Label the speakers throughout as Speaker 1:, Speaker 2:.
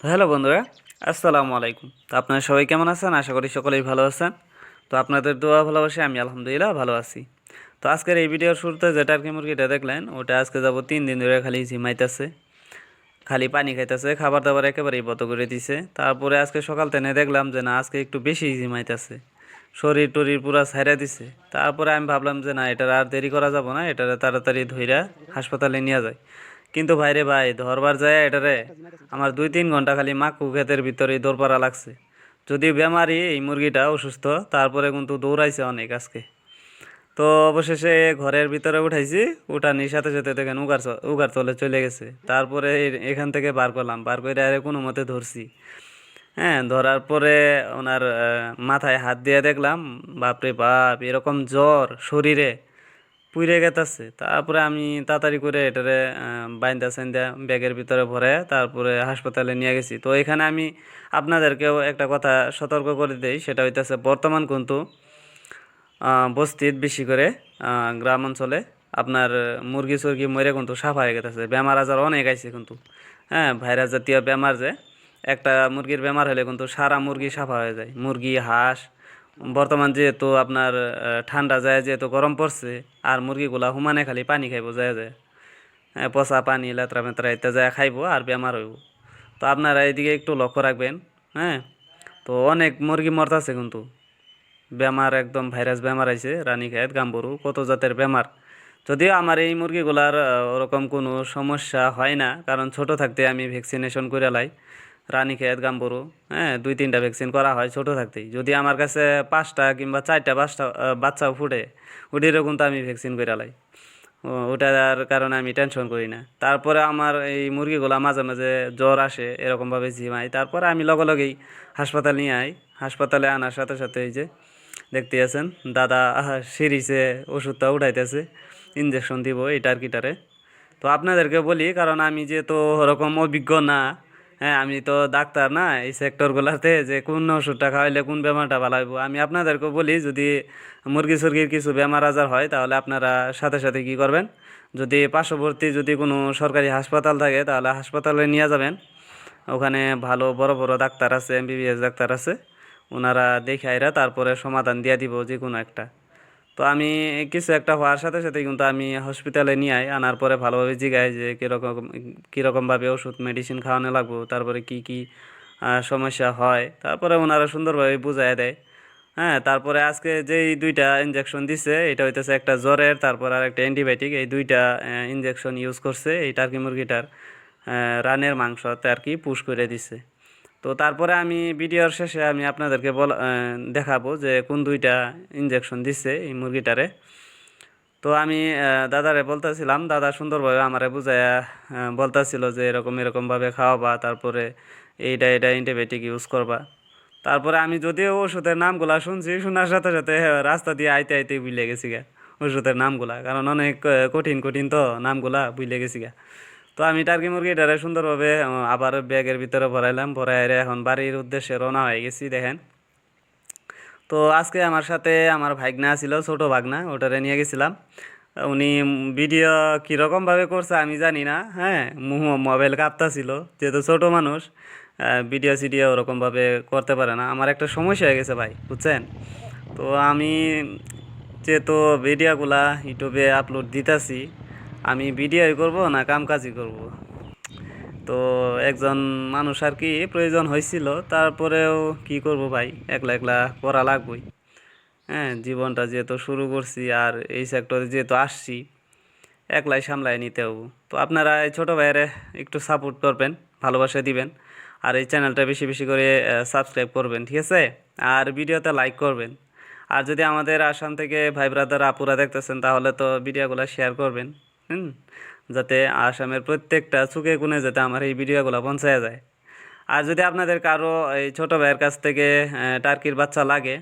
Speaker 1: তো হ্যালো বন্ধুরা, আসসালামু আলাইকুম। তো আপনারা সবাই কেমন আছেন? আশা করি সকলেই ভালো আছেন। তো আপনাদের দোয়া ভালোবাসে আমি আলহামদুলিল্লাহ ভালো আছি। তো আজকের এই ভিডিওর শুরুতে যে টার্কি মুরগিটা দেখলেন, ওটা আজকে যাব তিন দিন ধরে খালি ঝিমাইতেছে। খালি পানি খাইতেছে, খাবার দাবার একেবারেই বত করে দিছে। তারপরে আজকে সকাল থেকে দেখলাম যে না, আজকে একটু বেশি ঝিমাইতেছে। শরীর টরির পুরা ছাইরা দিছে। তারপরে আমি ভাবলাম যে না, এটার আর দেরি করা যাব না, এটারে তাড়াতাড়ি ধইরা হাসপাতালে নিয়ে যায় কিন্তু ভাইরে ভাই, ধরবার যায় এটারে আমার দুই তিন ঘণ্টা খালি মাকু ক্ষেতের ভিতরে দৌড়পাড়া লাগছে। যদি বেমারি, এই মুরগিটা অসুস্থ, তারপরে কিন্তু দৌড়াইছে অনেক আজকে। তো অবশেষে ঘরের ভিতরে উঠাইছি, উঠানির সাথে সাথে দেখেন উগার উগার তলে চলে গেছে। তারপরে এখান থেকে বার করলাম, বার করে আরে কোনো মতে ধরছি। হ্যাঁ ধরার পরে ওনার মাথায় হাত দিয়ে দেখলাম, বাপরে বাপ, এরকম জ্বর শরীরে পুড়ে গেতাছে। তারপরে আমি তাড়াতাড়ি করে এটারে বাইন্দা সাইন্দা ব্যাগের ভিতরে ভরে তারপরে হাসপাতালে নিয়ে গেছি। তো এখানে আমি আপনাদেরকেও একটা কথা সতর্ক করে দিই, সেটা হইতেছে বর্তমান কিন্তু বস্তিত বেশি করে গ্রাম অঞ্চলে আপনার মুরগি সুরগি মরে কিন্তু সাফা হয়ে গেতেছে। বেমার আজার অনেক আইছে কিন্তু। হ্যাঁ ভাইরাস জাতীয় বেমার যে একটা মুরগির বেমার হলে কিন্তু সারা মুরগি সাফা হয়ে যায়। মুরগি হাঁস বর্তমান যেহেতু আপনার ঠান্ডা যায় যেহেতু গরম পড়ছে আর মুরগিগুলা হুমানে খালি পানি খাইব যায় যায়। হ্যাঁ, পচা পানি লেতরা মেতরা ইত্যাদি যায় খাইব আর বেমার হইব। তো আপনারা এদিকে একটু লক্ষ্য রাখবেন হ্যাঁ? তো অনেক মুরগি মরতাছে কিন্তু। বেমার একদম ভাইরাস বেমার আইছে রানীক্ষেত গাম্বরু কত জাতের বেমার। যদিও আমার এই মুরগিগুলার ওরকম কোনো সমস্যা হয় না কারণ ছোট থাকতে আমি ভ্যাকসিনেশন করে লাই। রানীক্ষেত গাম্বরু হ্যাঁ দুই, তিনটা ভ্যাকসিন করা হয় ছোট থাকতেই। যদি আমার কাছে পাঁচটা কিংবা চারটা পাঁচটা বাচ্চাও ফুটে ওটিরও কিন্তু আমি ভ্যাকসিন করে লাই। ওটার কারণে আমি টেনশন করি না। তারপরে আমার এই মুরগিগুলা মাঝে মাঝে জ্বর আসে, এরকমভাবে ঝিমাই তারপরে আমি লগে লগেই হাসপাতাল নিয়ে আই। হাসপাতালে আনার সাথে সাথে এই যে দেখতে আছেন দাদা সিরিজে ওষুধটা উঠাইতেছে ইঞ্জেকশন দিব এই টার্কিটারে তো আপনাদেরকে বলি, কারণ আমি যে তো ওরকম অভিজ্ঞ না হ্যাঁ আমি তো ডাক্তার না এই সেক্টরগুলোতে যে কোন ওষুধটা খাওয়াইলে কোন বেমারটা ভালো হইব। আমি আপনাদেরকে বলি, যদি মুরগি সুরগির কিছু বেমার আজার হয়, তাহলে আপনারা সাথে সাথে কি করবেন? যদি পার্শ্ববর্তী যদি কোনো সরকারি হাসপাতাল থাকে, তাহলে হাসপাতালে নিয়ে যাবেন। ওখানে ভালো বড় বড় ডাক্তার আছে এমবিবিএস ডাক্তার আছে। ওনারা দেখে আইরা তারপরে সমাধান দিয়ে দিব যে কোনো একটা। তো আমি কিছু একটা হওয়ার সাথে সাথে কিন্তু আমি হসপিটালে নিয়ে আই। আনার পরে ভালোভাবে জিগাই যে কীরকম, কীরকমভাবে ওষুধ মেডিসিন খাওয়ানো লাগবো, তারপরে কি কি সমস্যা হয়। তারপরে ওনারা সুন্দরভাবে বুঝাই দেয়। হ্যাঁ তারপরে আজকে যেই দুইটা ইঞ্জেকশন দিছে, এটা হইতেছে একটা জ্বরের, তারপর আর একটা অ্যান্টিবায়োটিক এই দুইটা ইঞ্জেকশন ইউজ করছে, এই টার্কি মুরগিটার রানের মাংসতে আর কি পুশ করে দিছে। তো তারপরে আমি ভিডিওর শেষে আমি আপনাদেরকে বল দেখাবো যে কোন দুইটা ইঞ্জেকশন দিচ্ছে এই মুরগিটারে। তো আমি দাদারে বলতেছিলাম, দাদা সুন্দরভাবে আমারে বুঝাইয়া বলতেছিল যে এরকম এরকমভাবে খাওয়াবা, তারপরে এইটা এটা অ্যান্টিবায়োটিক ইউজ করবা। তারপরে আমি যদিও ওষুধের নামগুলা শুনছি, শোনার সাথে সাথে রাস্তা দিয়ে আইতে আইতে বুঝলে গেছি গা, ওষুধের নামগুলা। কারণ অনেক কঠিন কঠিন তো নামগুলা বুঝলে গেছি গা। তো আমি টার্কি মুরগি মুরগিটারে সুন্দরভাবে আবার ব্যাগের ভিতরে ভরাইলাম, ভরাই এখন বাড়ির উদ্দেশ্যে রওনা হয়ে গেছি, দেখেন। তো আজকে আমার সাথে আমার ভাগনা ছিল, ছোট ভাগনা, ওটারে নিয়ে গেছিলাম। উনি ভিডিও কীরকমভাবে করছে আমি জানি না হ্যাঁ মুহ মোবাইল কাঁপতাছিল, যেহেতু ছোট মানুষ ভিডিও সিডিও ওরকমভাবে করতে পারে না। আমার একটা সমস্যা হয়ে গেছে ভাই, বুঝছেন? তো আমি যেহেতু ভিডিওগুলা ইউটিউবে আপলোড দিতেছি আমি ভিডিওই করব না কামকাজই করব। তো একজন মানুষ আর কি প্রয়োজন হয়েছিল, তারপরেও কি করব ভাই? একলা একলা করা লাগবই। হ্যাঁ জীবনটা যেহেতু শুরু করছি আর এই সেক্টরে যেহেতু আসছি, একলাই সামলায় নিতে হব। তো আপনারা এই ছোটো ভাইয়েরে একটু সাপোর্ট করবেন, ভালোবাসা দিবেন আর এই চ্যানেলটা বেশি বেশি করে সাবস্ক্রাইব করবেন, ঠিক আছে? আর ভিডিওতে লাইক করবেন। আর যদি আমাদের আসাম থেকে ভাই ব্রাদার আপুরা দেখতেছেন, তাহলে তো ভিডিওগুলো শেয়ার করবেন। যাতে আসামের প্রত্যেকটা চুকে কোণে যাতে আমার এই ভিডিওগুলো পৌঁছায় যায়। আর যদি আপনাদের কারও এই ছোটো ভাইয়ের কাছ থেকে টার্কির বাচ্চা লাগে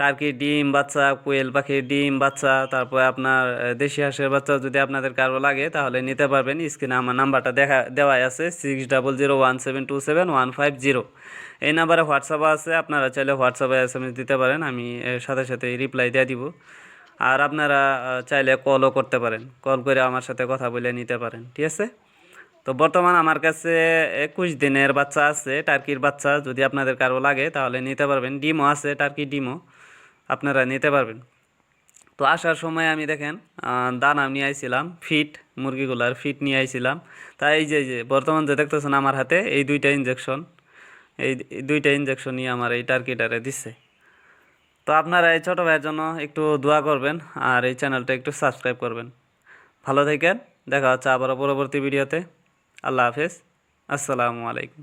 Speaker 1: টার্কির ডিম বাচ্চা, কোয়েল পাখির ডিম বাচ্চা, তারপরে আপনার দেশি হাঁসের বাচ্চা যদি আপনাদের কারও লাগে, তাহলে নিতে পারবেন। স্ক্রিনে আমার নাম্বারটা দেখা, দেওয়াই আছে six double zero one seven two seven one five zero এই নাম্বারে হোয়াটসঅ্যাপ আছে, আপনারা চাইলে হোয়াটসঅ্যাপে এস এম এস দিতে পারেন, আমি সাথে সাথে রিপ্লাই দিয়ে দিব। আর আপনারা চাইলে কলও করতে পারেন। কল করে আমার সাথে কথা বলে নিতে পারেন, ঠিক আছে? তো বর্তমান আমার কাছে একুশ দিনের বাচ্চা আছে, টার্কির বাচ্চা। যদি আপনাদের কারও লাগে, তাহলে নিতে পারবেন। ডিমও আছে, টার্কি ডিমও। আপনারা নিতে পারবেন। তো আসার সময় আমি দেখেন দানা নিয়ে আইছিলাম, ফিট, মুরগিগুলার ফিট নিয়ে আইছিলাম। তাই এই যে বর্তমান যে দেখতেছেন আমার হাতে, এই দুইটা ইঞ্জেকশন এই দুইটা ইঞ্জেকশন নিয়ে আমার এই টার্কিটারে দিচ্ছে তো আপনারা এই ছোটো ভাইয়ের জন্য একটু দোয়া করবেন আর এই চ্যানেলটা একটু সাবস্ক্রাইব করবেন। ভালো থাকেন, দেখা হচ্ছে আবারও পরবর্তী ভিডিওতে। আল্লাহ হাফেজ, আসসালামু আলাইকুম।